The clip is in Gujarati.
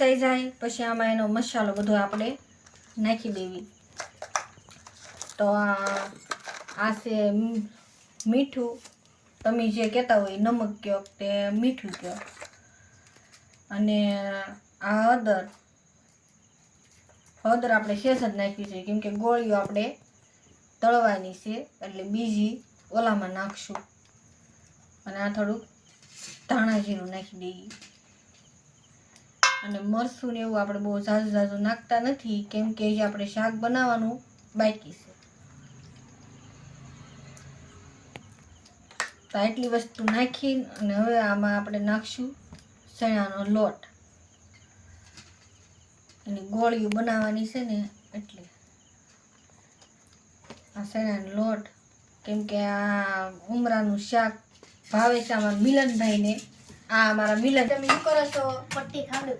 થઈ જાય, પછી આમાં એનો મસાલો બધો આપણે નાખી દેવી. તો આ છે મીઠું. તમે જે કહેતા હોય નમક કહો તે મીઠું કહો અને આ હળદર. હળદર આપણે શેષ જ નાખવી છે કેમ કે ગોળીઓ આપણે તળવાની છે, એટલે બીજી ઓલામાં નાખશું. અને આ થોડુંક ધાણા જીરું નાખી દઈએ અને મરસું ને એવું આપણે બહુ ઝાઝું ઝાઝું નાખતા નથી, કેમ કે જે આપણે શાક બનાવવાનું બાકી છે. તો આટલી વસ્તુ નાખી અને હવે આમાં આપણે નાખશું ચણાનો લોટ. એની ગોળીઓ બનાવવાની છે ને એટલે આ ચણાનો લોટ, કેમ કે આ ઉમરાનું શાક ભાવે છે આમાં મિલનભાઈને, આ અમારા મિલન તમે શું કરો છો? પટ્ટી ખાંડું.